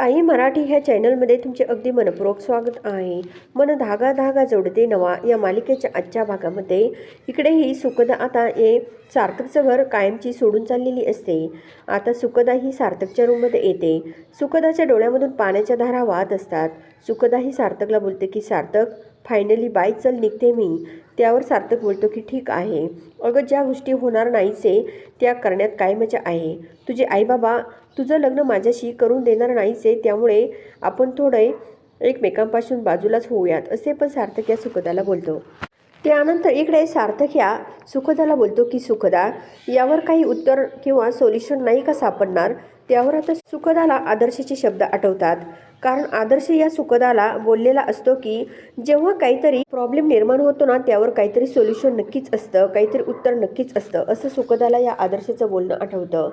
साई मराठी ह्या चॅनलमध्ये तुमचे अगदी मनपूर्वक स्वागत आहे. मन धागा धागा जोडते नवा या मालिकेच्या आजच्या भागामध्ये. इकडे ही सुखदा आता हे सार्थकचं घर कायमची सोडून चाललेली असते. आता सुखदा ही सार्थकच्या रूममध्ये येते. सुखदाच्या डोळ्यामधून पाण्याच्या धारा वाहत असतात. सुखदाही सार्थकला बोलते की सार्थक फायनली बाय चल निघते मी. त्यावर सार्थक बोलतो की ठीक आहे. अगं ज्या गोष्टी होणार नाहीचे त्या करण्यात काय मजा आहे? तुझे आईबाबा तुझं लग्न माझ्याशी करून देणार नाहीचे त्यामुळे आपण थोडे एकमेकांपासून बाजूलाच होऊयात असे पण सार्थक या सुखदाला बोलतो. त्यानंतर इकडे सार्थक या सुखदाला बोलतो की सुखदा यावर काही उत्तर किंवा सोल्युशन नाही का सापडणार? त्यावर आता सुखदाला आदर्शचे शब्द आठवतात. कारण आदर्श या सुखदाला बोललेला असतो की जेव्हा काहीतरी प्रॉब्लेम निर्माण होतो ना त्यावर काहीतरी सोल्युशन नक्कीच असतं काहीतरी उत्तर नक्कीच असतं असं सुखदाला या आदर्शाचं बोलणं आठवतं.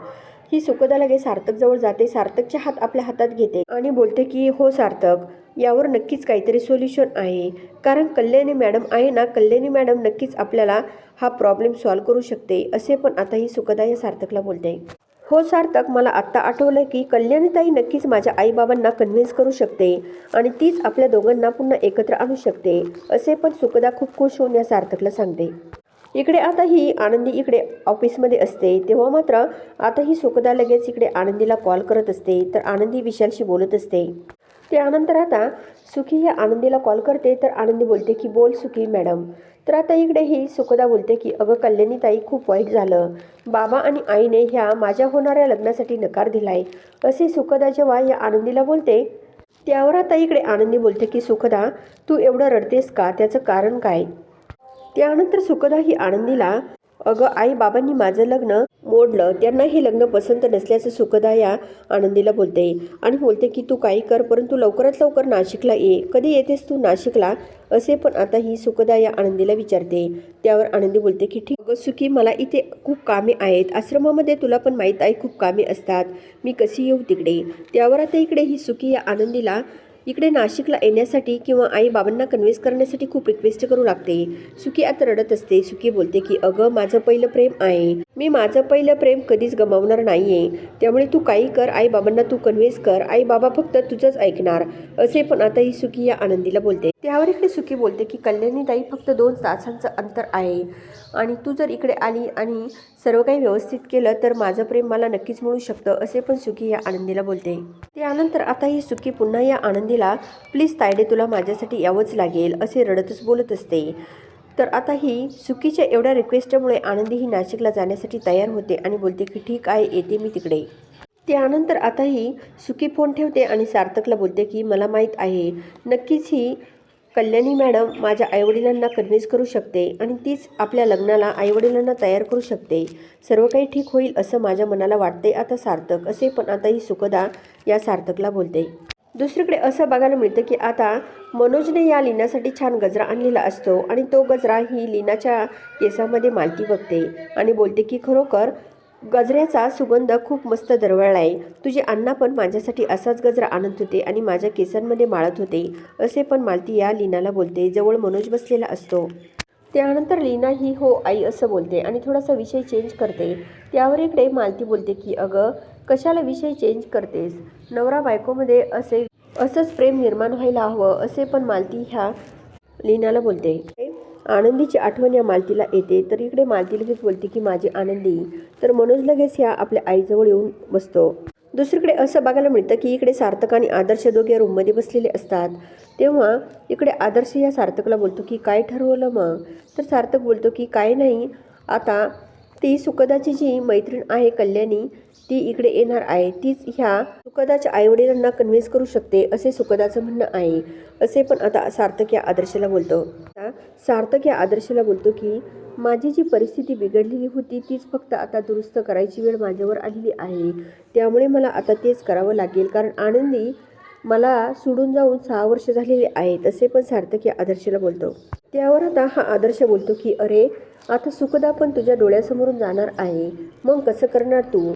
ही सुखदा लगेच सार्थकजवळ जाते सार्थकच्या हात आपल्या हातात घेते आणि बोलते की हो सार्थक यावर नक्कीच काहीतरी सोल्युशन आहे. कारण कल्याणी मॅडम आहे ना कल्याणी मॅडम नक्कीच आपल्याला हा प्रॉब्लेम सॉल्व्ह करू शकते असे पण आता ही सुखदा या सार्थकला बोलते. हो सार्थक मला आत्ता आठवलं की कल्याणीताई नक्कीच माझ्या आईबाबांना कन्व्हिन्स करू शकते आणि तीच आपल्या दोघांना पुन्हा एकत्र आणू शकते असे पण सुखदा खूप खुश होऊन या सार्थकला सांगते. इकडे आता ही आनंदी इकडे ऑफिसमध्ये असते तेव्हा मात्र आता ही सुखदा लगेच इकडे आनंदीला कॉल करत असते तर आनंदी विशालशी बोलत असते. त्यानंतर आता सुखी ह्या आनंदीला कॉल करते तर आनंदी बोलते की बोल सुखी मॅडम. तर आता इकडे ही सुखदा बोलते की अगं कल्याणीताई खूप वाईट झालं. बाबा आणि आईने ह्या माझ्या होणाऱ्या लग्नासाठी नकार दिलाय. असे सुखदा जेव्हा या आनंदीला बोलते त्यावर आता इकडे आनंदी बोलते की सुखदा तू एवढं रडतेस का? त्याचं कारण काय? त्यानंतर सुखदा ही आनंदीला अगं आई बाबांनी माझं लग्न मोडलं. त्यांना हे लग्न पसंत नसल्याचं सुखदाया आनंदीला बोलते. आणि बोलते की तू काही कर परंतु लवकरात लवकर नाशिकला ये. कधी येतेस तू नाशिकला? असे पण आता ही सुखदाया आनंदीला विचारते. त्यावर आनंदी बोलते की ठीक. अगं सुखी मला इथे खूप कामे आहेत. आश्रमामध्ये तुला पण माहीत आहे खूप कामे असतात. मी कशी येऊ तिकडे? त्यावर आता इकडे ही सुखी या आनंदीला इकडे नाशिकला येण्यासाठी किंवा आई बाबांना कन्व्हिन्स करण्यासाठी खूप रिक्वेस्ट करू लागते. सुखी आता रडत असते. सुखी बोलते की अगं माझं पहिलं प्रेम आहे. मी माझं पहिलं प्रेम कधीच गमावणार नाहीये. त्यामुळे तू काही कर आई बाबांना तू कन्व्हिन्स कर. आई बाबा फक्त तुझंच ऐकणार. असे पण आता ही सुखी या आनंदीला बोलते. त्यावर इकडे सुखी बोलते की कल्याणीताई फक्त दोन तासांचं अंतर आहे. आणि तू जर इकडे आली आणि सर्व काही व्यवस्थित केलं तर माझं प्रेम मला नक्कीच मिळू शकतं असे पण सुखी या आनंदीला बोलते. त्यानंतर आता ही सुखी पुन्हा या आनंदी आनंदीला प्लीज तायडे तुला माझ्यासाठी यावंच लागेल असे रडतच बोलत असते. तर आता ही सुकीच्या एवढ्या रिक्वेस्टमुळे आनंदी ही नाशिकला जाण्यासाठी तयार होते आणि बोलते की ठीक आहे येते मी तिकडे. त्यानंतर आता ही सुकी फोन ठेवते आणि सार्थकला बोलते की मला माहीत आहे नक्कीच ही कल्याणी मॅडम माझ्या आईवडिलांना कन्व्हिन्स करू शकते आणि तीच आपल्या लग्नाला आईवडिलांना तयार करू शकते. सर्व काही ठीक होईल असं माझ्या मनाला वाटते आता सार्थक असे पण आता ही सुखदा या सार्थकला बोलते. दुसरीकडे असं बघायला मिळतं की आता मनोजने या लीनासाठी छान गजरा आणलेला असतो आणि तो गजरा ही लीनाच्या केसामध्ये मालती बघते आणि बोलते की खरोखर गजऱ्याचा सुगंध खूप मस्त दरवळला आहे. तुझे अण्णा पण माझ्यासाठी असाच गजरा आणत होते आणि माझ्या केसांमध्ये माळत होते. असे पण मालती या लीनाला बोलते जवळ मनोज बसलेला असतो. त्यानंतर लीना ही हो आई असं बोलते आणि थोडासा विषय चेंज करते. त्यावर इकडे मालती बोलते की अगं कशाला विषय चेंज करतेस? नवरा बायकोमध्ये असे असंच प्रेम निर्माण व्हायला हवं असे पण मालती ह्या लीनाला बोलते. आनंदीची आठवण या मालतीला येते. तर इकडे मालती लगेच बोलते की माझी आनंदी. तर मनोज लगेच ह्या आपल्या आईजवळ येऊन बसतो. दुसरीकडे असं बघायला मिळतं की इकडे सार्थक आणि आदर्श दोघे रूममध्ये बसलेले असतात. तेव्हा इकडे आदर्श या सार्थकला बोलतो की काय ठरवलं मग? तर सार्थक बोलतो की काय नाही. आता ती सुखदाची जी मैत्रीण आहे कल्याणी ती इकडे येणार आहे. तीच ह्या सुखदाच्या आईवडिलांना कन्व्हिन्स करू शकते असे सुखदाचं म्हणणं आहे. असे पण आता सार्थक या आदर्शाला बोलतो. आता सार्थक या आदर्शाला बोलतो की माझी जी परिस्थिती बिघडलेली होती तीच फक्त आता दुरुस्त करायची वेळ माझ्यावर आलेली आहे. त्यामुळे मला आता तेच करावं लागेल कारण आनंदी मला सोडून जाऊन सहा वर्ष झालेले आहेत असे पण सार्थक या आदर्शला बोलतो. त्यावर आता हा आदर्श बोलतो की अरे आता सुखदा पण तुझ्या डोळ्यासमोरून जाणार आहे. मग कसं करणार तू?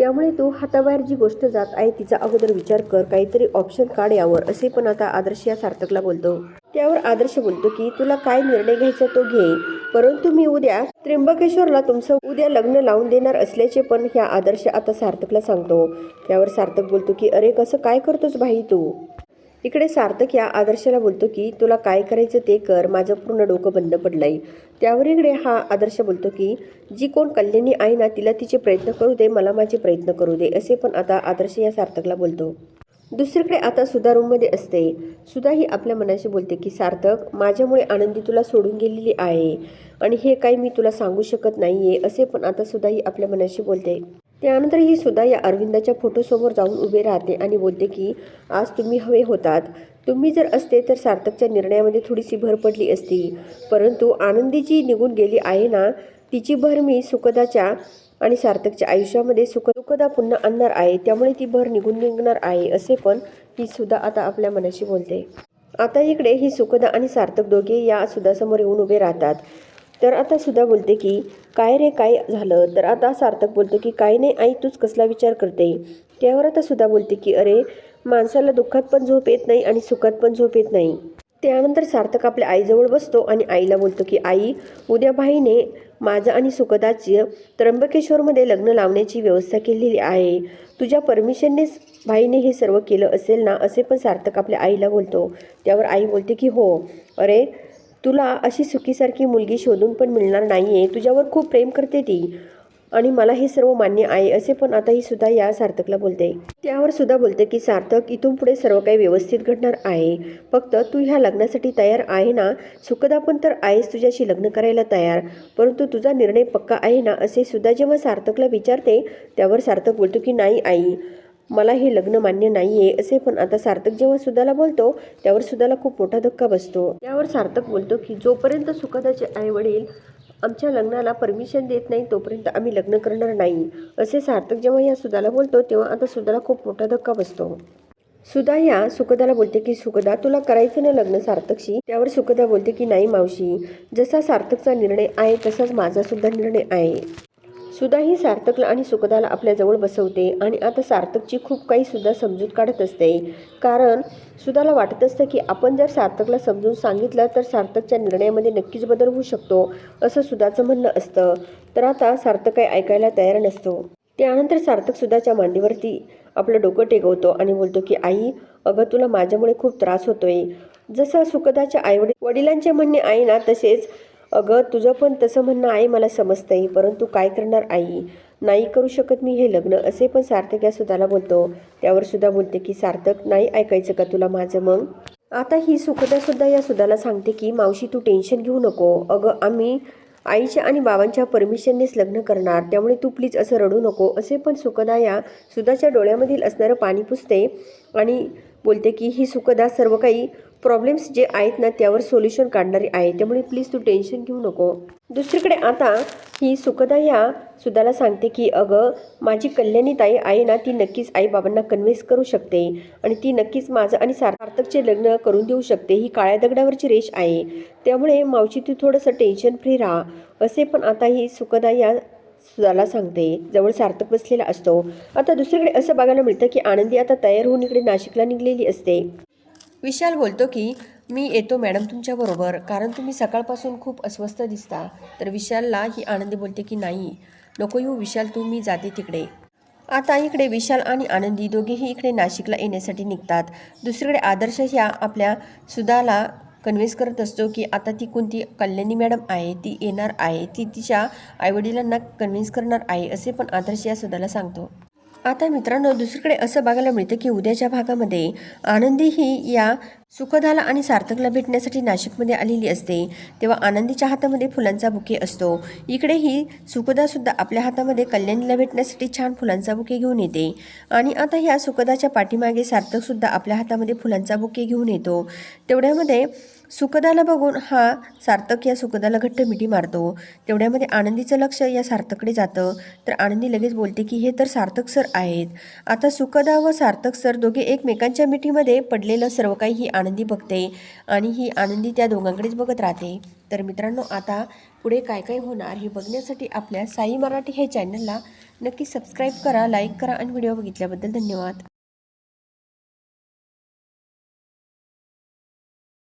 त्यामुळे तू हाताबाहेर जी गोष्ट जात आहे तिचा अगोदर विचार कर. काहीतरी ऑप्शन काढ यावर असे पण आता आदर्श या सार्थकला बोलतो. त्यावर आदर्श बोलतो की तुला काय निर्णय घ्यायचा तो घे. परंतु मी उद्या त्र्यंबकेश्वरला तुमचं उद्या लग्न लावून देणार असल्याचे पण ह्या आदर्श आता सार्थकला सांगतो. त्यावर सार्थक बोलतो की अरे कसं काय करतोस भाई तू? इकडे सार्थक या आदर्शाला बोलतो की तुला काय करायचं ते कर माझं पूर्ण डोकं बंद पडलं आहे त्यावर इकडे हा आदर्श बोलतो की जी कोण कल्याणी आहे ना तिला तिचे प्रयत्न करू दे मला माझे प्रयत्न करू दे असे पण आता आदर्श या सार्थकला बोलतो. दुसरीकडे आता सुधा रूममध्ये असते. सुधा ही आपल्या मनाशी बोलते की सार्थक माझ्यामुळे आनंदी तुला सोडून गेलेली आहे आणि हे काही मी तुला सांगू शकत नाही आहे असे पण आता सुधा ही आपल्या मनाशी बोलते. त्यानंतर ही सुद्धा या अरविंदाच्या फोटोसमोर जाऊन उभे राहते आणि बोलते की आज तुम्ही हवे होतात. तुम्ही जर असते तर सार्थकच्या निर्णयामध्ये थोडीशी भर पडली असती. परंतु आनंदी जी निघून गेली आहे ना तिची भर मी सुखदाच्या आणि सार्थकच्या आयुष्यामध्ये सुख सुखदा पुन्हा आणणार आहे. त्यामुळे ती भर निघून निघणार आहे असे पण ही सुद्धा आता आपल्या मनाशी बोलते. आता इकडे ही सुखदा आणि सार्थक दोघे या सुद्धासमोर येऊन उभे राहतात. तर आता सुद्धा बोलते की काय रे काय झालं? तर आता सार्थक बोलतो की काय नाही आई तूच कसला विचार करते? त्यावर आता सुद्धा बोलते की अरे माणसाला दुःखात पण झोप येत नाही आणि सुखात पण झोप येत नाही. त्यानंतर सार्थक आपल्या आईजवळ बसतो आणि आईला बोलतो की आई उद्या भाईने माझं आणि सुखदाची त्र्यंबकेश्वरमध्ये लग्न लावण्याची व्यवस्था केलेली आहे. तुझ्या परमिशननेच भाईने हे सर्व केलं असेल ना? असे पण सार्थक आपल्या आईला बोलतो. त्यावर आई बोलते की हो. अरे तुला अशी सुखीसारखी मुलगी शोधून पण मिळणार नाही आहे तुझ्यावर खूप प्रेम करते ती आणि मला हे सर्व मान्य आहे असे पण आता ही सुद्धा या सार्थकला बोलते. त्यावर सुद्धा बोलते की सार्थक इथून पुढे सर्व काही व्यवस्थित घडणार आहे. फक्त तू ह्या लग्नासाठी तयार आहे ना? सुखदा पण तर आहेस तुझ्याशी लग्न करायला तयार. परंतु तुझा निर्णय पक्का आहे ना? असे सुद्धा जेव्हा सार्थकला विचारते त्यावर सार्थक बोलतो की नाही आई. मला हे लग्न मान्य नाही आहे असे पण आता सार्थक जेव्हा सुधाला बोलतो त्यावर सुधाला खूप मोठा धक्का बसतो. त्यावर सार्थक बोलतो की जोपर्यंत सुखदाचे आई वडील आमच्या लग्नाला परमिशन देत नाही तोपर्यंत आम्ही लग्न करणार नाही. असे सार्थक जेव्हा या सुधाला बोलतो तेव्हा आता सुधाला खूप मोठा धक्का बसतो. सुधा या सुखदाला बोलते की सुखदा तुला करायचं ना लग्न सार्थकशी? त्यावर सुखदा बोलते की नाही मावशी. जसा सार्थकचा निर्णय आहे तसाच माझा सुद्धा निर्णय आहे. सुधा ही सार्थकला आणि सुखदाला आपल्याजवळ बसवते आणि आता सार्थकची खूप काही सुद्धा समजूत काढत असते. कारण सुधाला वाटत असतं की आपण जर सार्थकला समजून सांगितलं तर सार्थकच्या निर्णयामध्ये नक्कीच बदल होऊ शकतो असं सुधाचं म्हणणं असतं. तर आता सार्थक काही ऐकायला तयार नसतो. त्यानंतर सार्थक सुधाच्या मांडीवरती आपलं डोकं टेकवतो आणि बोलतो की आई अगं तुला माझ्यामुळे खूप त्रास होतोय. जसं सुखदाच्या आई वडिलांचे म्हणणे आहे ना तसेच अगं तुझं पण तसं म्हणणं आहे मला समजतंय परंतु काय करणार आई? नाही करू शकत मी हे लग्न असे पण सार्थक या सुधाला बोलतो. त्यावर सुद्धा बोलते की सार्थक नाही ऐकायचं का तुला माझं मग? आता ही सुखदा सुद्धा या सुधाला सांगते की मावशी तू टेन्शन घेऊ नको. अगं आम्ही आईच्या आणि बाबांच्या परमिशननेच लग्न करणार त्यामुळे तू प्लीज असं रडू नको. असे पण सुखदा या सुधाच्या डोळ्यामधील असणारं पाणी पुसते आणि बोलते की ही सुखदा सर्व काही प्रॉब्लेम्स जे आहेत ना त्यावर सोल्युशन काढणारी आहे. त्यामुळे प्लीज तू टेन्शन घेऊ नको. दुसरीकडे आता ही सुखदा या सुदाला सांगते की अगं माझी कल्याणी ताई आहे ना ती नक्कीच आई बाबांना कन्व्हिन्स करू शकते. आणि ती नक्कीच माझं आणि सार्थकचे लग्न करून देऊ शकते. ही काळ्या दगडावरची रेष आहे. त्यामुळे मावशी तू थोडंसं टेन्शन फ्री राहा. असे पण आता ही सुखदा या सुदाला सांगते. जवळ सार्थक बसलेला असतो. आता दुसरीकडे असं बघायला मिळतं की आनंदी आता तयार होऊन इकडे नाशिकला निघलेली असते. विशाल बोलतो की मी येतो मॅडम तुमच्याबरोबर कारण तुम्ही सकाळपासून खूप अस्वस्थ दिसता. तर विशालला ही आनंदी बोलते की नाही नको येऊ विशाल तू मी जाते तिकडे. आता इकडे विशाल आणि आनंदी दोघेही इकडे नाशिकला येण्यासाठी निघतात. दुसरीकडे आदर्श ह्या आपल्या सुधाला कन्व्हिन्स करत असतो की आता ती कोणती कल्याणी मॅडम आहे ती येणार आहे ती तिच्या आईवडिलांना कन्व्हिन्स करणार आहे असे पण आदर्श या सुधाला सांगतो. आता मित्रांनो दुसरीकडे असं बघायला मिळतं की उद्याच्या भागामध्ये आनंदी ही या सुखदाला आणि सार्थकला भेटण्यासाठी नाशिकमध्ये आलेली असते. तेव्हा आनंदीच्या हातामध्ये फुलांचा बुके असतो. इकडे ही सुखदासुद्धा आपल्या हातामध्ये कल्याणीला भेटण्यासाठी छान फुलांचा बुके घेऊन येते. आणि आता ह्या सुखदाच्या पाठीमागे सार्थकसुद्धा आपल्या हातामध्ये फुलांचा बुके घेऊन येतो. तेवढ्यामध्ये सुखदाला बघून हा सार्थक या सुखदाला घट्ट मिठी मारतो. तेवढ्यामध्ये आनंदीचं लक्ष या सार्थककडे जातं. तर आनंदी लगेच बोलते की हे तर सार्थक सर आहेत. आता सुखदा व सार्थक सर दोघे एकमेकांच्या मिठीमध्ये पडलेलं सर्व काही ही आनंदी बघते आणि ही आनंदी त्या दोघांकडेच बघत राहते. तर मित्रांनो आता पुढे काय काय होणार हे बघण्यासाठी आपल्या साई मराठी हे चॅनलला नक्की सबस्क्राईब करा लाईक करा आणि व्हिडिओ बघितल्याबद्दल धन्यवाद.